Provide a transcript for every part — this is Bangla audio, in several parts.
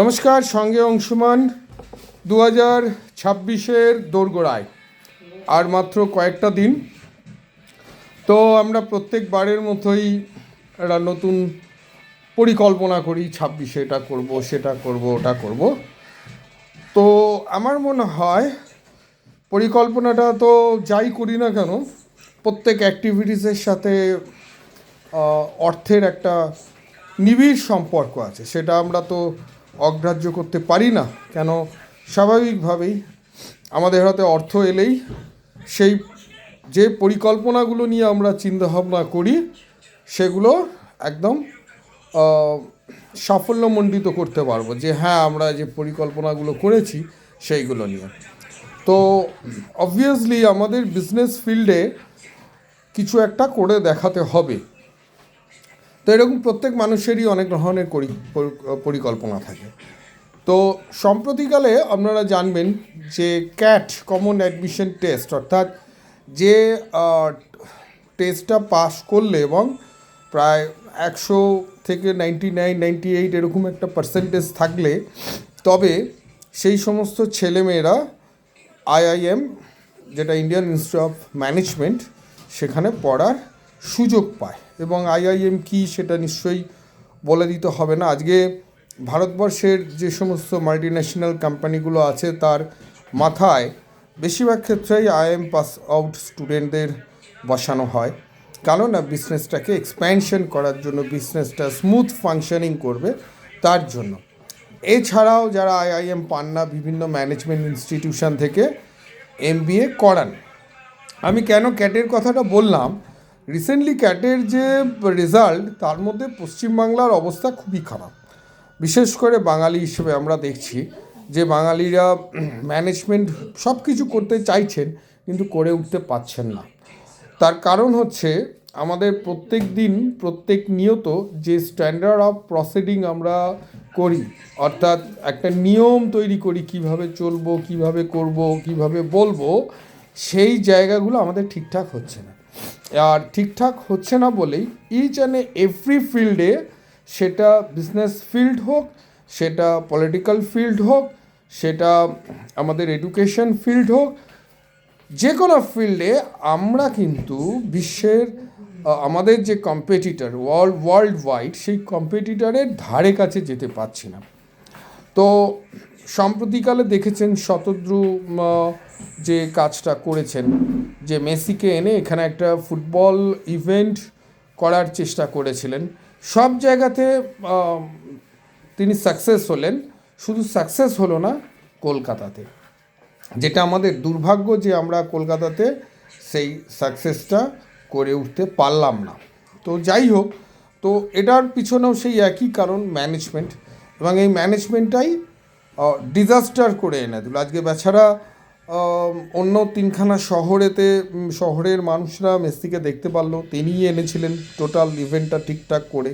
নমস্কার, সঙ্গে অংশমান দু হাজার ছাব্বিশের দোরগোড়ায়। আর মাত্র কয়েকটা দিন। তো আমরা প্রত্যেকবারের মতোই একটা নতুন পরিকল্পনা করি, ছাব্বিশে এটা করব, সেটা করব, ওটা করব। তো আমার মনে হয় পরিকল্পনাটা তো যাই করি না কেন, প্রত্যেক অ্যাক্টিভিটিসের সাথে অর্থের একটা নিবিড় সম্পর্ক আছে। সেটা আমরা তো অগ্রাহ্য করতে পারি না, কেন? স্বাভাবিকভাবেই আমাদের হাতে অর্থ এলেই সেই যে পরিকল্পনাগুলো নিয়ে আমরা চিন্তাভাবনা করি, সেগুলো একদম সাফল্যমণ্ডিত করতে পারব যে হ্যাঁ আমরা যে পরিকল্পনাগুলো করেছি সেইগুলো নিয়ে। তো অবভিয়াসলি আমাদের বিজনেস ফিল্ডে কিছু একটা করে দেখাতে হবে। তো এরকম প্রত্যেক মানুষেরই অনেক ধরনের পরি- পরিকল্পনা থাকে। তো সম্প্রতিকালে আপনারা জানবেন যে ক্যাট কমন অ্যাডমিশন টেস্ট, অর্থাৎ যে টেস্টটা পাস করলে এবং প্রায় একশো থেকে নাইনটি নাইন, নাইনটি এইট এরকম একটা পার্সেন্টেজ থাকলে, তবে সেই সমস্ত ছেলেমেয়েরা আইআইএম যেটা ইন্ডিয়ান ইনস্টিটিউট অফ ম্যানেজমেন্ট, সেখানে পড়ার সুযোগ পায় এবং আইআইএম কি সেটা নিশ্চয়ই বলে দিতে হবে না। আজকে ভারতবর্ষের যে সমস্ত মাল্টি ন্যাশনাল কোম্পানিগুলো আছে, তার মাথায় বেশিরভাগ ক্ষেত্রেই আইএম পাস আউট স্টুডেন্টদের বসানো হয়। কারণ বিজনেসটাকে এক্সপ্যানশন করার জন্য বিজনেসটা স্মুথ ফাংশনিং করবে তার জন্য। এছাড়াও যারা আইআইএম পান না, বিভিন্ন ম্যানেজমেন্ট ইনস্টিটিউশন থেকে এমবিএ করান। আমি কেন ক্যাটের কথাটা বললাম? রিসেন্টলি ক্যাটের যে রেজাল্ট তার মধ্যে পশ্চিমবাংলার অবস্থা খুবই খারাপ। বিশেষ করে বাঙালি হিসেবে আমরা দেখছি যে বাঙালিরা ম্যানেজমেন্ট সব কিছু করতে চাইছেন, কিন্তু করে উঠতে পারছেন না। তার কারণ হচ্ছে আমাদের প্রত্যেক দিন, প্রত্যেক নিয়ত যে স্ট্যান্ডার্ড অফ প্রসিডিং আমরা করি, অর্থাৎ একটা নিয়ম তৈরি করি, কীভাবে চলবো, কীভাবে করব, কীভাবে বলব, সেই জায়গাগুলো আমাদের ঠিকঠাক হচ্ছে না। আর ঠিকঠাক হচ্ছে না বলেই ইচ অ্যান্ড এভরি ফিল্ডে সেটা বিজনেস ফিল্ড হোক, সেটা পলিটিক্যাল ফিল্ড হোক, সেটা আমাদের এডুকেশন ফিল্ড হোক, যে কোনো ফিল্ডে আমরা কিন্তু বিশ্বের আমাদের যে কম্পিটিটর ওয়ার্ল্ড ওয়ার্ল্ড ওয়াইড সেই কম্পিটিটরের ধারে কাছে যেতে পারছি না। তো সম্প্রতিকালে দেখেছেন শতদ্রু যে কাজটা করেছেন, যে মেসিকে এনে এখানে একটা ফুটবল ইভেন্ট করার চেষ্টা করেছিলেন। সব জায়গাতে তিনি সাকসেস হলেন, শুধু সাকসেস হলো না, কলকাতাতে। যেটা আমাদের দুর্ভাগ্য যে আমরা কলকাতাতে সেই সাকসেসটা করে উঠতে পারলাম না। তো যাই হোক, তো এটার পিছনেও সেই একই কারণ, ম্যানেজমেন্ট। এবং এই ম্যানেজমেন্টটাই ডিজাস্টার করে এনে দিল। আজকে বেচারা অন্য তিনখানা শহরেতে শহরের মানুষরা মেসিকে দেখতে পারল, তিনিই এনেছিলেন টোটাল ইভেন্টটা ঠিকঠাক করে।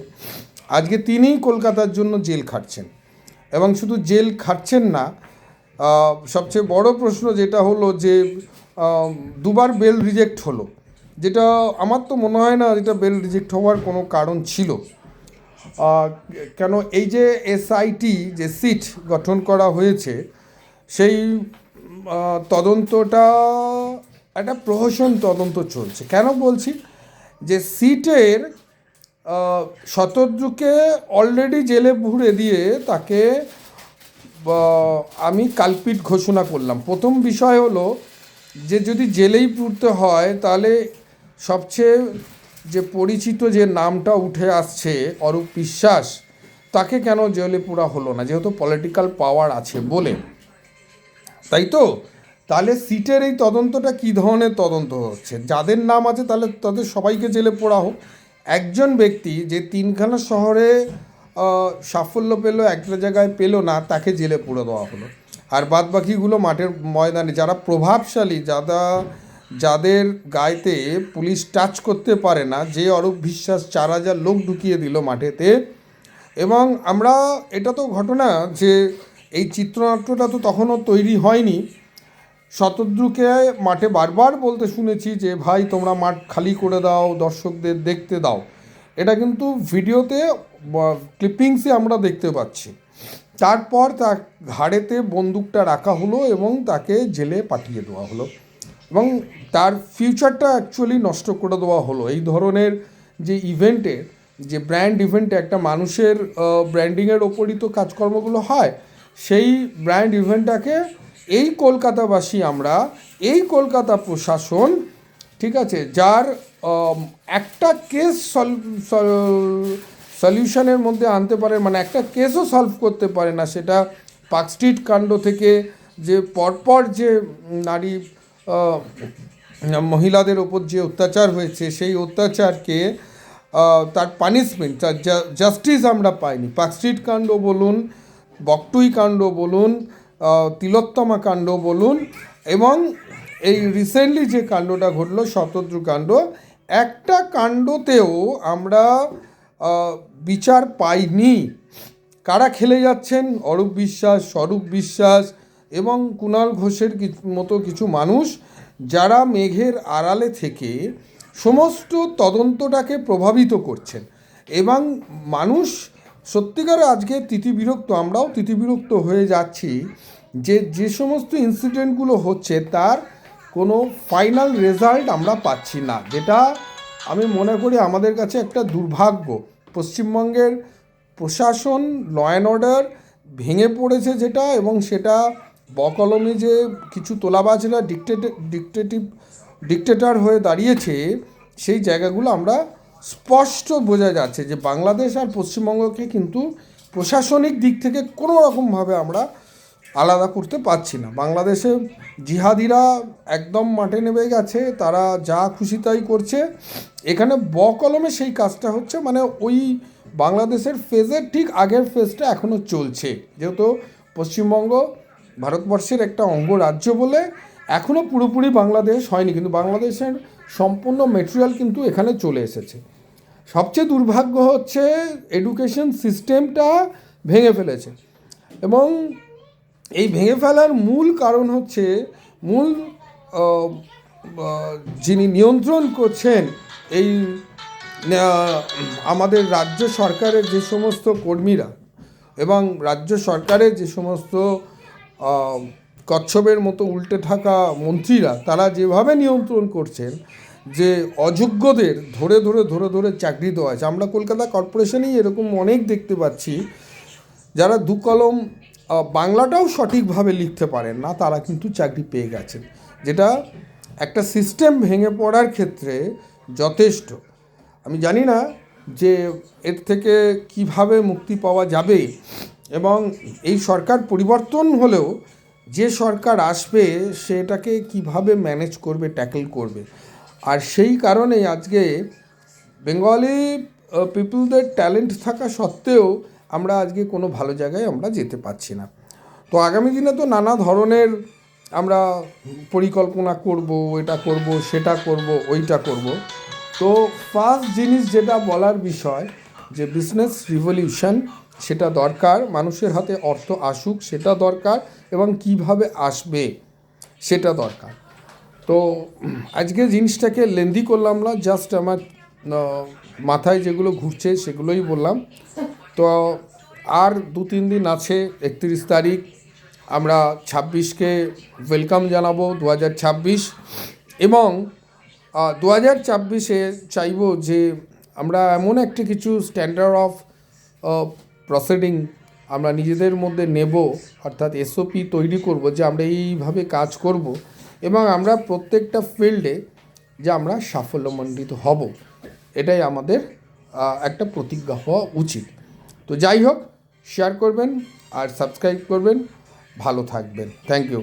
আজকে তিনিই কলকাতার জন্য জেল খাটছেন। এবং শুধু জেল খাটছেন না সবচেয়ে বড় প্রশ্ন যেটা হলো যে দুবার বেল রিজেক্ট হলো। যেটা আমার তো মনে হয় না এটা বেল রিজেক্ট হওয়ার কোনো কারণ ছিল। কেন এই যে এসআইটি যে সিট গঠন করা হয়েছে, সেই তদন্তটা একটা প্রহসন তদন্ত চলছে। কেন বলছি? যে সিটের শতদ্রুকে অলরেডি জেলে ভুরে দিয়ে তাকে আমি কালপিট ঘোষণা করলাম। প্রথম বিষয় হলো যে যদি জেলেই পুরতে হয়, তাহলে সবচেয়ে যে পরিচিত যে নামটা উঠে আসছে, অরূপ বিশ্বাস, তাকে কেন জেলে পুরা হলো না? যেহেতু পলিটিক্যাল পাওয়ার আছে বলে। তাই তো? তাহলে সিটের এই তদন্তটা কী ধরনের তদন্ত হচ্ছে? যাদের নাম আছে তাহলে তাদের সবাইকে জেলে পোড়া হোক। একজন ব্যক্তি যে তিনখানা শহরে সাফল্য পেল, একটা জায়গায় পেল না, তাকে জেলে পুড়ে দেওয়া হলো। আর বাদ বাকিগুলো মাঠের ময়দানে, যারা প্রভাবশালী, যারা যাদের গায়েতে পুলিশ টাচ করতে পারে না, যে অরূপ বিশ্বাস চার হাজার লোক ঢুকিয়ে দিল মাঠেতে। এবং আমরা, এটা তো ঘটনা যে এই চিত্রনাট্যটা তো তখনও তৈরি হয়নি। শতদ্রুকে মাঠে বারবার বলতে শুনেছি যে, ভাই, তোমরা মাঠ খালি করে দাও, দর্শকদের দেখতে দাও। এটা কিন্তু ভিডিওতে ক্লিপিংসে আমরা দেখতে পাচ্ছি। তারপর তার ঘাড়েতে বন্দুকটা রাখা হলো এবং তাকে জেলে পাঠিয়ে দেওয়া হলো। এবং তার ফিউচারটা অ্যাকচুয়ালি নষ্ট করে দেওয়া হলো। এই ধরনের যে ইভেন্টে যে ব্র্যান্ড ইভেন্টে একটা মানুষের ব্র্যান্ডিংয়ের ওপরই তো কাজকর্মগুলো হয়, সেই ব্র্যান্ড ইভেন্টটাকে এই কলকাতাবাসী আমরা, এই কলকাতা প্রশাসন, ঠিক আছে, যার একটা কেস সলিউশনের মধ্যে আনতে পারে মানে একটা কেসও সলভ করতে পারে না, সেটা পার্ক স্ট্রিট কাণ্ড থেকে যে পরপর যে নারী মহিলাদের ওপর যে অত্যাচার হয়েছে, সেই অত্যাচারকে তার পানিশমেন্ট তার জাস্টিস আমরা পাইনি। পার্ক স্ট্রিট কাণ্ড বলুন বকটুই কাণ্ড বলুন তিলোত্তমা কাণ্ড বলুন এবং এই রিসেন্টলি যে কাণ্ডটা ঘটলো শতদ্রু কাণ্ড একটা কাণ্ডতেও আমরা বিচার পাইনি। কারা খেলে যাচ্ছেন? অরূপ বিশ্বাস, স্বরূপ বিশ্বাস এবং কুণাল ঘোষের মতো কিছু মানুষ যারা মেঘের আড়ালে থেকে সমস্ত তদন্তটাকে প্রভাবিত করছেন। এবং মানুষ, সত্যিকার আজকে তিতিবিরক্ত আমরাও তিতিবিরক্ত হয়ে যাচ্ছি যে যে সমস্ত ইনসিডেন্টগুলো হচ্ছে তার কোনো ফাইনাল রেজাল্ট আমরা পাচ্ছি না, যেটা আমি মনে করি আমাদের কাছে একটা দুর্ভাগ্য। পশ্চিমবঙ্গের প্রশাসন ল অ্যান্ড অর্ডার ভেঙে পড়েছে যেটা এবং সেটা বকলমে যে কিছু তোলাবাজরা ডিকটেট ডিকটেটিভ ডিকটেটর হয়ে দাঁড়িয়েছে, সেই জায়গাগুলো আমরা স্পষ্ট বোঝা যাচ্ছে যে বাংলাদেশ আর পশ্চিমবঙ্গকে কিন্তু প্রশাসনিক দিক থেকে কোনো রকমভাবে আমরা আলাদা করতে পারছি না। বাংলাদেশে জিহাদিরা একদম মাঠে নেমে গেছে, তারা যা খুশি তাই করছে। এখানে ব কলমে সেই কাজটা হচ্ছে মানে ওই বাংলাদেশের ফেজের ঠিক আগের ফেজটা এখনও চলছে। যেহেতু পশ্চিমবঙ্গ ভারতবর্ষের একটা অঙ্গরাজ্য বলে এখনও পুরোপুরি বাংলাদেশ হয়নি, কিন্তু বাংলাদেশের সম্পূর্ণ মেটেরিয়াল কিন্তু এখানে চলে এসেছে। সবচেয়ে দুর্ভাগ্য হচ্ছে এডুকেশন সিস্টেমটা ভেঙে ফেলেছে এবং এই ভেঙে ফেলার মূল কারণ হচ্ছে, মূল যিনি নিয়ন্ত্রণ করছেন এই আমাদের রাজ্য সরকারের যে সমস্ত কর্মীরা এবং রাজ্য সরকারের যে সমস্ত কচ্ছপের মতো উল্টে থাকা মন্ত্রীরা তারা যেভাবে নিয়ন্ত্রণ করছেন যে অযোগ্যদের ধরে ধরে ধরে ধরে চাকরি দেওয়া আছে আমরা কলকাতা কর্পোরেশনেই এরকম অনেক দেখতে পাচ্ছি, যারা দু কলম বাংলাটাও সঠিকভাবে লিখতে পারেন না, তারা কিন্তু চাকরি পেয়ে গেছেন। যেটা একটা সিস্টেম ভেঙে পড়ার ক্ষেত্রে যথেষ্ট। আমি জানি না যে এর থেকে কীভাবে মুক্তি পাওয়া যাবে। এবং এই সরকার পরিবর্তন হলেও যে সরকার আসবে সেটাকে কীভাবে ম্যানেজ করবে ট্যাকেল করবে? আর সেই কারণেই আজকে বেঙ্গলি পিপলদের ট্যালেন্ট থাকা সত্ত্বেও আমরা আজকে কোনো ভালো জায়গায় আমরা যেতে পারছি না। তো আগামী দিনে তো নানা ধরনের আমরা পরিকল্পনা করব, এটা করব, সেটা করব, ওইটা করব। তো ফার্স্ট জিনিস যেটা বলার বিষয় যে বিজনেস রিভলিউশন সেটা দরকার, মানুষের হাতে অর্থ আসুক, সেটা দরকার এবং কীভাবে আসবে, সেটা দরকার। তো আজকে জিনিসটাকে লেন্দি করলাম না জাস্ট আমার মাথায় যেগুলো ঘুরছে সেগুলোই বললাম। তো আর দু তিন দিন আছে, একত্রিশ তারিখ, আমরা ছাব্বিশকে ওয়েলকাম জানাব দু হাজার ছাব্বিশ এবং দু হাজার ছাব্বিশে চাইব যে আমরা এমন একটা কিছু স্ট্যান্ডার্ড অফ প্রসিডিং আমরা নিজেদের মধ্যে নেব, অর্থাৎ এসওপি তৈরি করব যে আমরা এইভাবে কাজ করব এবং আমরা প্রত্যেকটা ফিল্ডে যে আমরা সাফল্যমণ্ডিত হব, এটাই আমাদের একটা প্রতিজ্ঞা হওয়া উচিত। তো যাই হোক শেয়ার করবেন আর সাবস্ক্রাইব করবেন। ভালো থাকবেন। Thank you